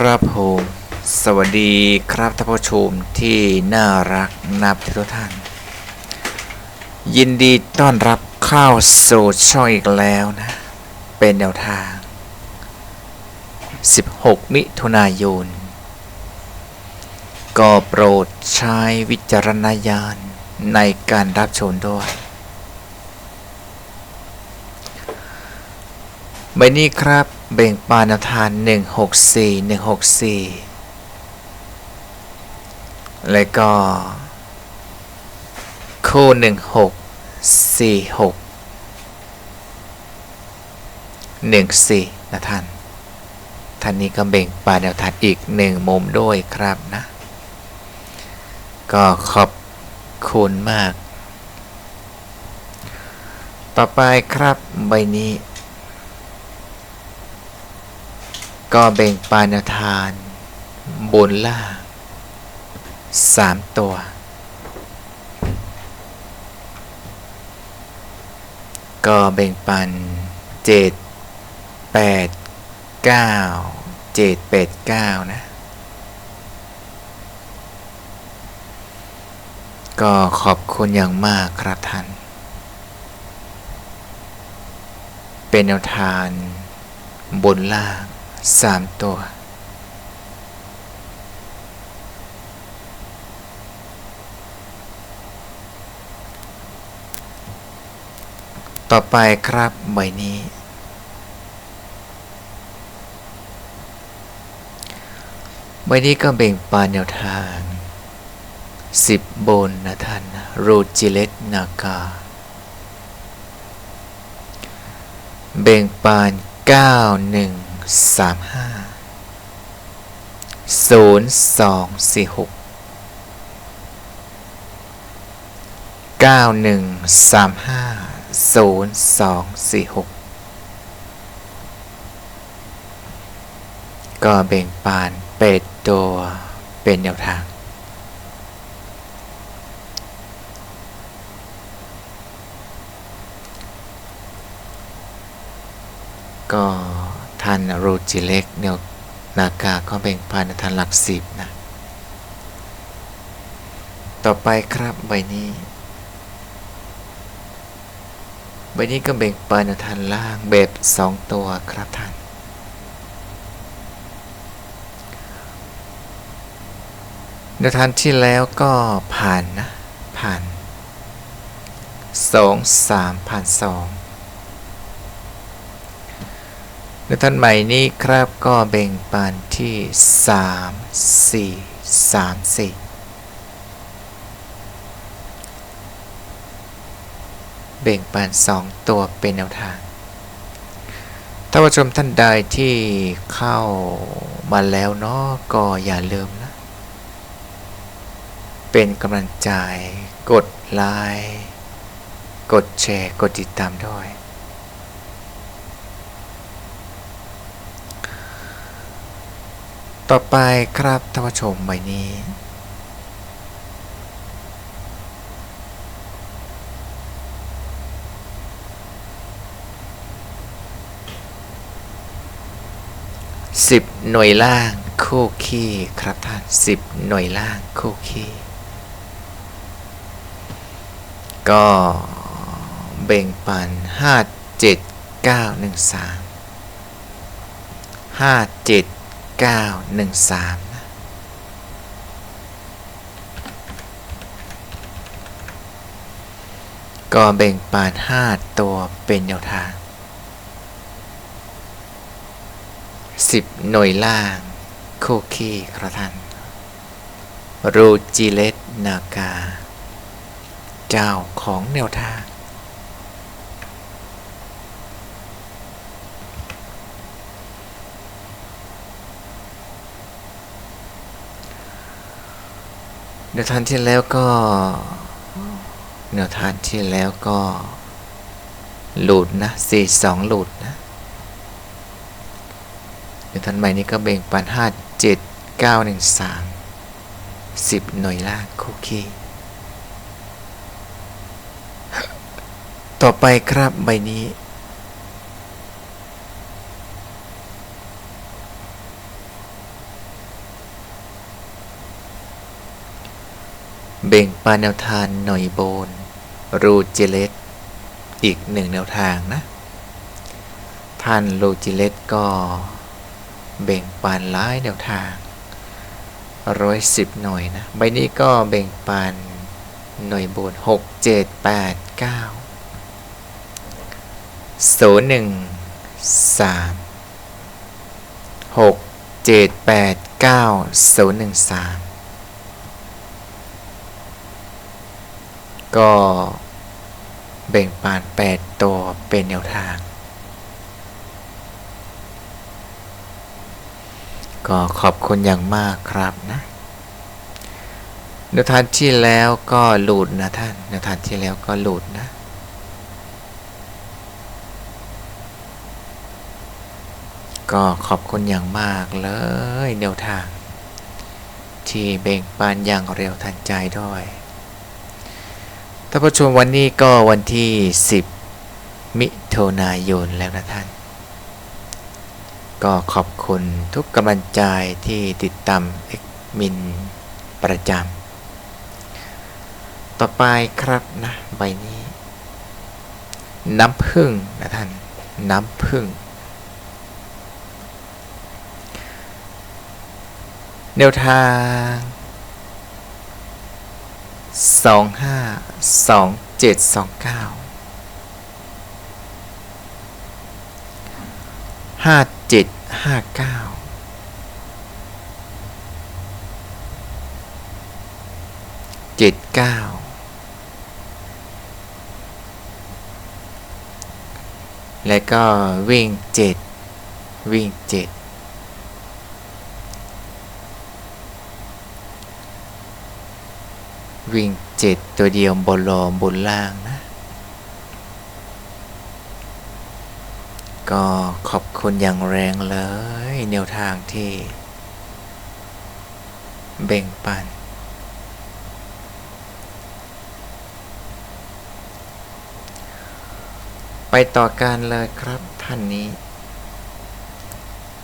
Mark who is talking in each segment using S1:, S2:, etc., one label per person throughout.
S1: ครับผมสวัสดีครับท่านผู้ชมที่น่ารักนับทุกท่าน ยินดีต้อนรับเข้าสู่ช่องอีกแล้วนะ เป็นแนวทาง 16 มิถุนายน ก็โปรดใช้วิจารณญาณในการรับชมด้วยใบนี้ครับ เบ่งปานแนวทาน 164 164 แล้วก็ คู่ 16 46 14 นะท่าน ท่านนี้ก็เบ่งปานแนวทานอีกหนึ่งมุมด้วยครับนะ ก็ขอบคุณมาก ต่อไปครับใบนี้ ก็เบ่งปานทาน บนล่างสามตัว ก็เบ่งปันเจ็ดแปดเก้าเจ็ดแปดเก้านะ ก็ขอบคุณอย่างมากครับท่าน เป็นแนวทานบนล่าง สามตัว ต่อไปครับใบนี้ ใบนี้ก็เบ่งปานแนวทางสิบบนนะท่านรูจิเลตนากา เบ่งปานเก้าหนึ่ง สามห้าศูนย์สองสี่หกเก้าหนึ่งสามห้าศูนย์สองสี่หกก็เบ่งปานเป็ดตัวเป็นแนวทางก็ ทันโรจิเล็กเนียนากาก็เบ่งปานทันหลักสิบนะ ต่อไปครับใบนี้ ใบนี้ก็เบ่งปานทันล่างแบบสองตัวครับท่าน ในทันที่แล้วก็ผ่านนะ ผ่านสองสามผ่านสอง ในท่านใหม่นี้ครับก็เบ่งปานที่สามสี่สามสี่เบ่งปานสองตัวเป็นแนวทางถ้านผู้ชมท่านใดที่เข้ามาแล้วเนาะก็อย่าลืมนะ เป็นกำลังใจ กดไลค์ กดแชร์ กดติดตามด้วย ต่อไปครับท่านผู้ชมใบนี้ สิบหน่วยล่างคู่ขี้ครับท่านสิบหน่วยล่างคู่ขี้ก็เบ่งปันห้าเจ็ดเก้าหนึ่งสามห้าเจ็ด เก้าหนึ่งสามนะก็เบ่งปานห้าตัวเป็นแนวทางสิบหน่วยล่าง คู่ขี้ครับท่านรูจิเลตนากา เจ้าของแนวทาง แนวทางที่แล้วก็แนวทางที่แล้วก็หลุดนะสี่สองหลุดนะแนวทางใหม่นี้ก็เบ่งปันห้าเจ็ดเก้าหนึ่งสามสิบหน่วยล่างคุกกี้ต่อไปครับใบนี้ เบ่งปานแนวทางหน่อยโบน รูจิเลตอีกหนึ่งแนวทางนะ ท่านรูจิเลตก็เบ่งปานหลายแนวทางร้อยสิบหน่วยนะ ใบนี้ก็เบ่งปานหน่วยโบนหกเจ็ดแปดเก้าศูนย์หนึ่งสามหกเจ็ดแปดเก้าศูนย์หนึ่งสาม ก็เบ่งปานแปดตัวเป็นแนวทาง ก็ขอบคุณอย่างมากครับนะแนวทางที่แล้วก็หลุดนะท่านแนวทางที่แล้วก็หลุดนะก็ขอบคุณอย่างมากเลยแนวทาง ที่เบ่งปานอย่างเร็วทันใจด้วย ท่านผู้ชมวันนี้ก็วันที่ 10 มิถุนายนแล้วนะท่าน ก็ขอบคุณทุกกำลังใจที่ติดตามเอกมินประจำต่อไปครับนะใบนี้ น้ำพึ่งนะท่าน น้ำพึ่งแนวทาง สองห้าสองเจ็ดสองเก้าห้าเจ็ดห้าเก้าเจ็ดเก้าแล้วก็วิ่งเจ็ดวิ่งเจ็ด วิ่งเจ็ดตัวเดียวบนลอมบนล่างนะ ก็ขอบคุณอย่างแรงเลยแนวทางที่เบ่งปัน ไปต่อการเลยครับท่านนี้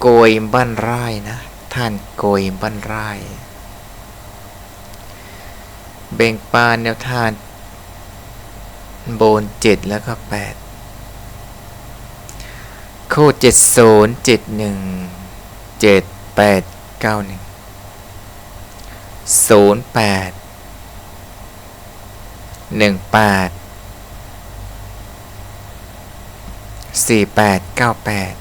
S1: โกยบ้านไร่นะ ท่านโกยบ้านไร่ เบ่งปานแนวทางโบนเจ็ดแล้วก็แปดคู่เจ็ดศูนย์เจ็ดหนึ่งเจ็ดแปดเก้าหนึ่งศูนย์แปดหนึ่งแปดสี่แปดเก้าแปด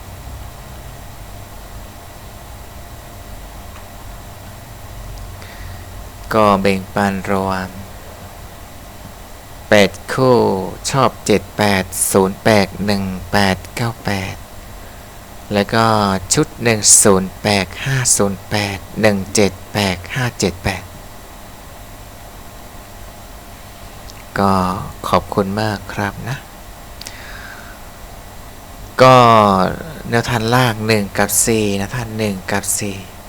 S1: ก็เบ่งปันรวม8 คู่ชอบ 78 08 18 98 แล้วก็ชุด 108 508 178 578 ก็ขอบคุณมากครับนะ ก็แนวทางลาง1กับ 4 นะท่าน1กับ 4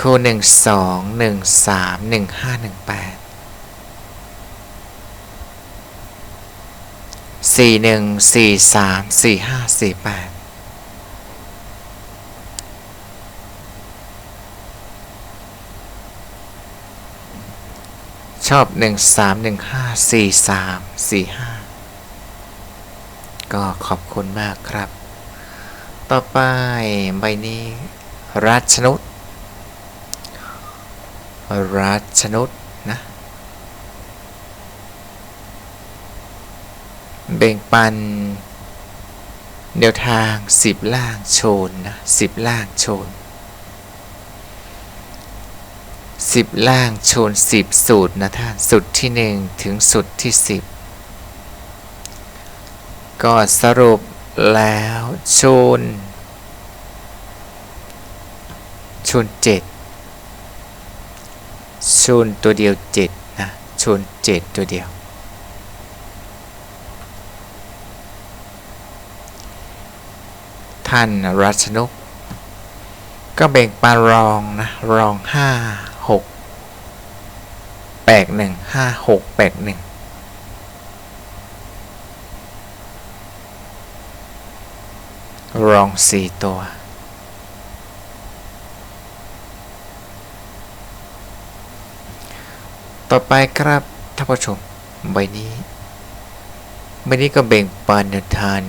S1: คู่หนึ่งสองหนึ่งสามหนึ่งห้าหนึ่งแปดสี่หนึ่งสี่สามสี่ห้าสี่แปดชอบหนึ่งสามหนึ่งห้าสี่สามสี่ห้าก็ขอบคุณมากครับ ต่อไปใบนี้ รัชนุษ ราชนุษนะเบ่งปันแนวทางสิบล่างโชนนะสิบล่างโชนสิบล่างโชนสิบสูตรนะท่านสุดที่หนึ่งถึงสุดที่สิบก็สรุปแล้วโชนโชนเจ็ด ชนตัวเดียวเจ็ดนะชนเจ็ดตัวเดียว ท่านรัชนก ก็แบ่งปารองนะรองห้าหกแปดหนึ่งห้าหกแปดหนึ่งรองสี่ตัว ต่อไปครับท่านผู้ชมใบนี้ใบนี้ก็แบ่งปันทาง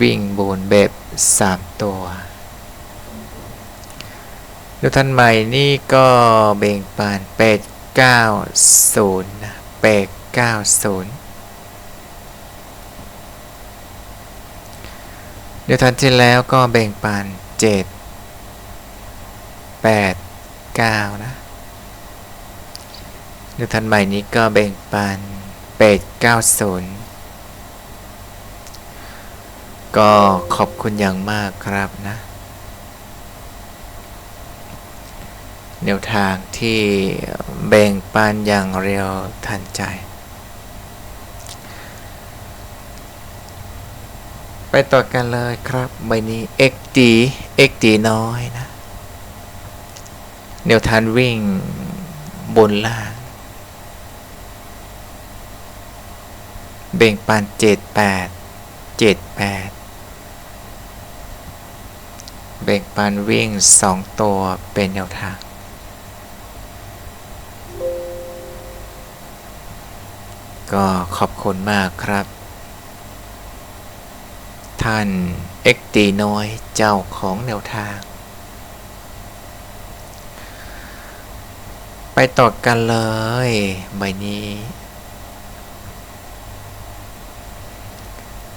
S1: วิ่งบนแบบสามตัวแนวทางใหม่นี่ก็แบ่งปันแปดเก้าศูนย์นะแปดเก้าศูนย์แนวทางที่แล้วก็แบ่งปันเจ็ดแปดเก้านะ แนวทางใหม่นี้ก็แบ่งปัน8 9 0 ก็ขอบคุณอย่างมากครับนะ แนวทางที่แบ่งปันอย่างเร็วทันใจ ไปต่อกันเลยครับใบนี้ XD XD น้อยนะ แนวทางวิ่งบนล่าง แบ่งปันเจ็ดแปดเจ็ดแปดแบ่งปันวิ่งสองตัวเป็นแนวทางก็ขอบคุณมากครับ ท่านเอ็กตีน้อยเจ้าของแนวทาง ไปต่อกันเลยใบนี้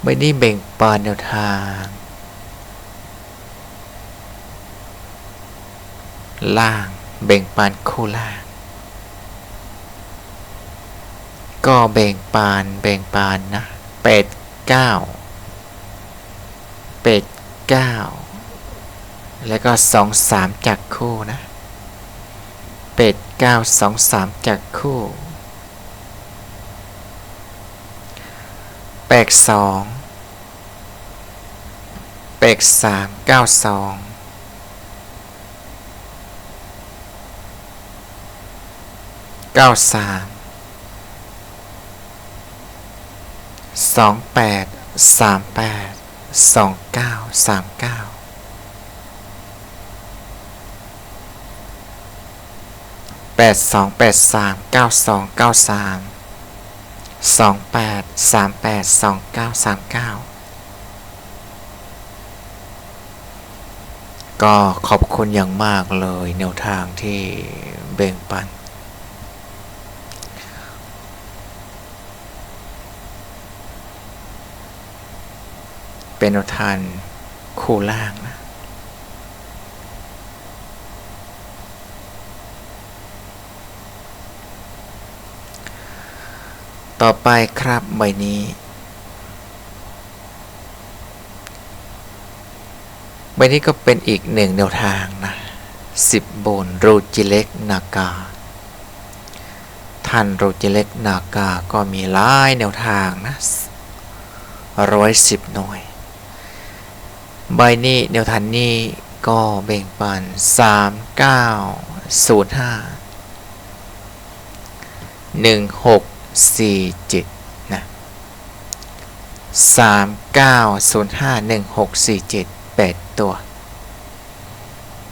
S1: ใบนี้แบ่งปันแนวทาง ล่างแบ่งปันคู่ล่าง ก็แบ่งปานแบ่งปานนะเป็ดเก้าเป็ดเก้าแล้วก็สองสามจากคู่นะเป็ดเก้าสองสามจากคู่แปดสอง แปดสามเก้าสองเก้าสามสองแปดสามแปดสองเก้าสามเก้าแปดสองแปดสามเก้าสองเก้าสามสองแปดสามแปดสองเก้าสามเก้า ก็ขอบคุณอย่างมากเลยแนวทางที่แบ่งปัน เป็นแนวทางคู่ล่างนะ ต่อไปครับใบนี้ ใบนี้ก็เป็นอีกหนึ่งแนวทางนะสิบบนรูจิเล็กนากาท่านรูจิเล็กนากาก็มีหลายแนวทางนะร้อยสิบหน่วย ใบนี้แนวทางนี้ก็แบ่งปันสามเก้าศูนย์ห้าหนึ่งหกสี่เจ็ดนะสามเก้าศูนย์ห้าหนึ่งหกสี่เจ็ด แปดตัว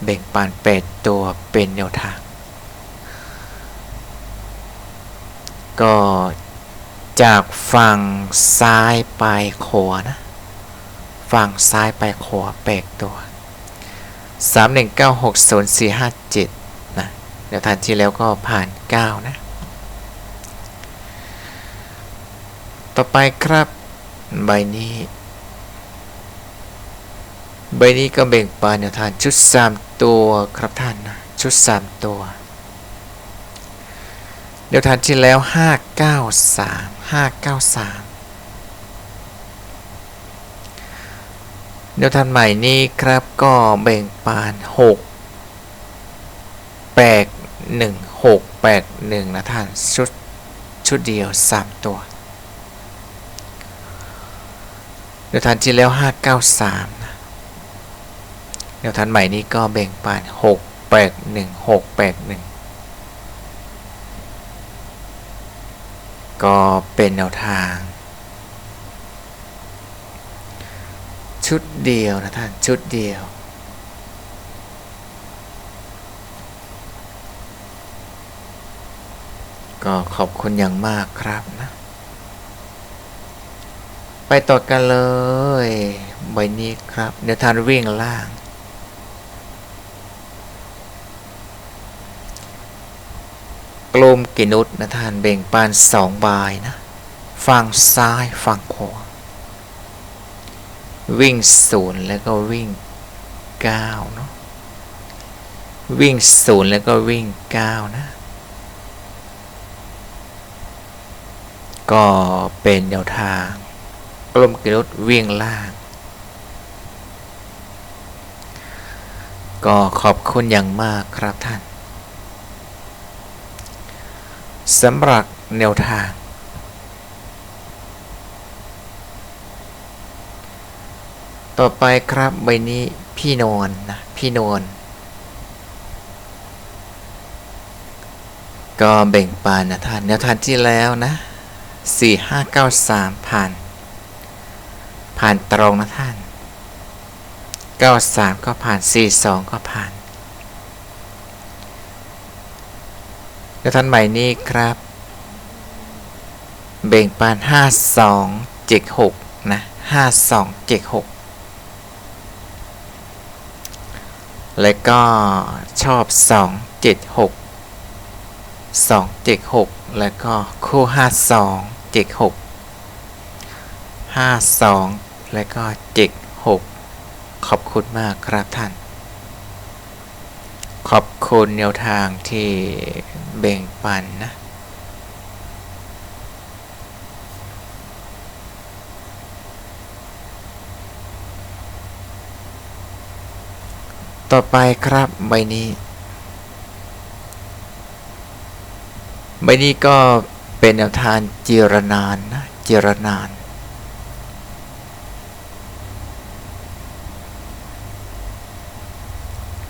S1: แบ่งปันแปดตัวเป็นแนวทาง ก็จากฝั่งซ้ายไปขวานะฝั่งซ้ายไปขวาแปดตัวสามหนึ่งเก้าหกศูนย์สี่ห้าเจ็ดนะแนวทางที่แล้วก็ผ่านเก้านะ ต่อไปครับใบนี้ ใบนี้ก็แบ่งปันแนวทางชุด 3 ตัวครับท่านนะชุด 3 ตัวแนวทางที่แล้ว 593 593แนวทางใหม่นี้ครับก็แบ่งปัน6 8 1 6 8 1 นะท่านชุดชุดเดียว 3 ตัวแนวทางที่แล้ว 593 แนวทางใหม่นี้ก็แบ่งปัน6 8 1 6 8 1 ก็เป็นแนวทาง ชุดเดียวนะท่าน ชุดเดียวกก็ขอบคุณอย่างมากครับนะ ไปต่อกันเลย ใบนี้ครับ เดี๋ยวทานวิ่งล่าง กล มกินุษนะท่านเบ่งปานสองบายนะฝั่งซ้ายฝั่งขวาวิ่งศูนย์แล้วก็วิ่งเก้าเนาะวิ่งศูนย์แล้วก็วิ่งเก้านะก็เป็นแนวทางกลมกิรุษวิ่งล่าง ก็ขอบคุณอย่างมากครับท่าน สำหรับแนวทาง ต่อไปครับใบนี้พี่นอนนะพี่นอนก็แบ่งปานนะท่านแนวทางที่แล้วนะ 4593 ผ่าน ผ่านตรงนะท่าน 93 ก็ผ่าน 42 ก็ผ่าน แนวทางใหม่นี้ครับ เบ่งปาน5276นะ5276แล้วก็ชอบ 276 276 แล้วก็คู่ 52 76 52 แล้วก็ 76 ขอบคุณมากครับท่าน ขอบคุณแนวทางที่ แบ่งปันนะ ต่อไปครับใบนี้ ใบนี้ก็เป็นแนวทางเจรนานนะเจรนาน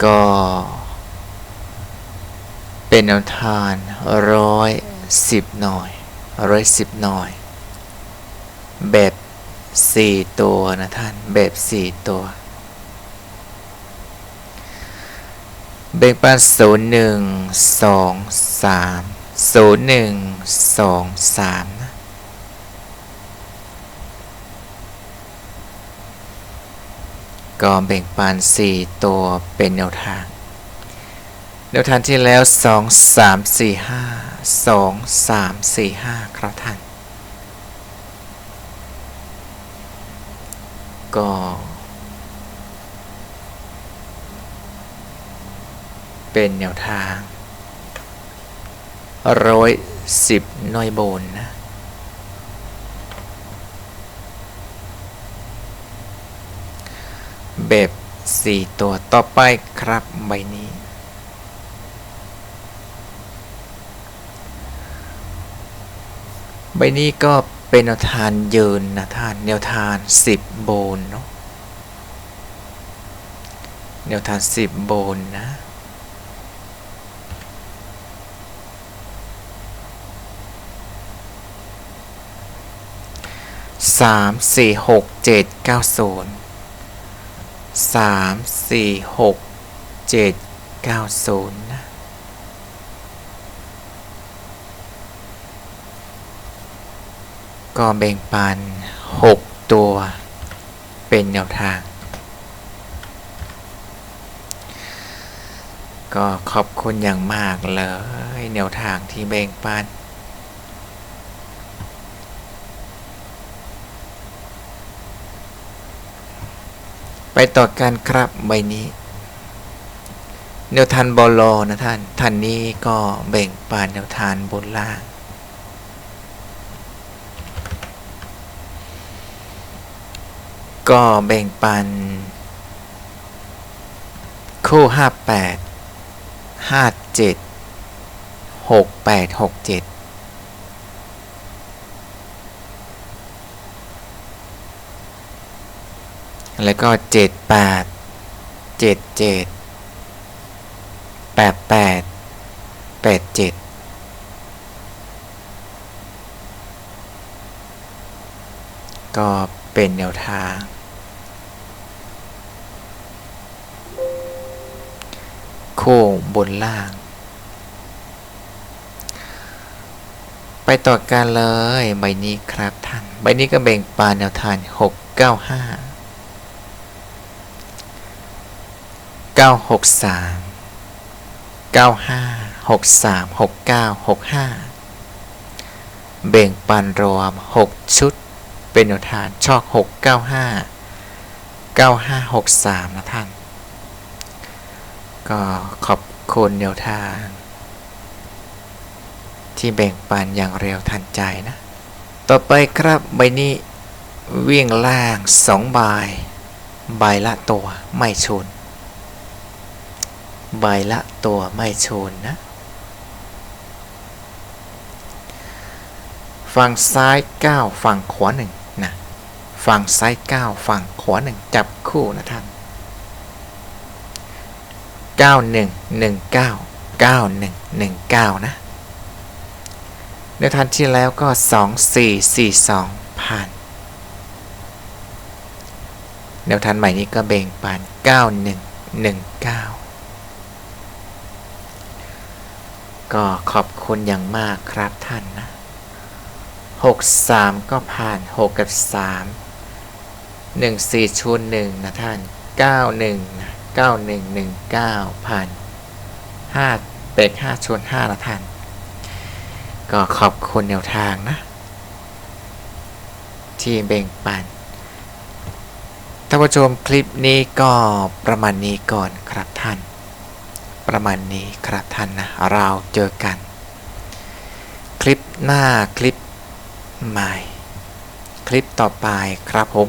S1: ก็ เป็นแนวทางร้อยสิบหน่อยร้อยสิบหน่อย แบบสี่ตัวนะท่านแบบสี่ตัวเบ่งปันศูนย์หนึ่งสองสามศูนย์หนึ่งสองสามนะก็แบ่งปันสี่ตัวเป็นแนวทาง แนวทางที่แล้วสองสามสี่ห้าสองสามสี่ห้าครับท่าน ก็ เป็นแนวทางร้อยสิบน้อยโบนนะแบบสี่ตัวต่อไปครับใบนี้ ใบนี้ก็เป็นแนวทานยืนนะท่านแนวทานสิบโบนเนาะแนวทานสิบโบนนะสามสี่หกเจ็ดเก้าศูนย์สามสี่หกเจ็ดเก้าศูนย์นะ ก็แบ่งปันหกตัว เป็นแนวทาง ก็ขอบคุณอย่างมากเลยแนวทางที่แบ่งปันไปต่อกันครับใบนี้แนวทานบอลอนะท่านท่านนี้ก็แบ่งปันแนวทานบนล่าง ก็แบ่งปัน คู่ห้าแปดห้าเจ็ดหกแปดหกเจ็ดแล้วก็เจ็ดแปดเจ็ดเจ็ดแปดแปดแปดเจ็ดก็เป็นแนวทาง คู่บนล่าง ไปต่อกันเลยใบนี้ครับท่าน ใบนี้ก็แบ่งปานแนวทาง695 963 95 63 69 65แบ่งปันรวม 6 ชุด เป็นแนวทางชอก 695 9563 นะท่าน ก็ขอบคุณแนวทาง ที่แบ่งปันอย่างเร็วทันใจนะ ต่อไปครับใบนี้วิ่งล่าง2ใบใบละตัวไม่ชนใบละตัวไม่ชนนะ ฝั่งซ้าย 9 ฝั่งขวา1นะ ฝั่งซ้าย 9 ฝั่งขวา1จับคู่นะท่าน 9119 9119 นะในทันที่แล้วก็ 2442 ผ่าน แนวทันใหม่นี้ก็เบ่งปาน 9119 ก็ขอบคุณอย่างมากครับท่านนะ 63 ก็ผ่าน 6 กับ 3 1 4ชูน1นะท่าน 91นะ 9119ผ่าน5เป็ก5ชวน5นะท่าน ก็ขอบคุณแนวทางนะ ที่แบ่งปันท่านผู้ชมคลิปนี้ก็ประมาณนี้ก่อนครับท่าน ประมาณนี้ครับท่านนะ เราเจอกัน คลิปหน้าคลิปใหม่ คลิปต่อไปครับผม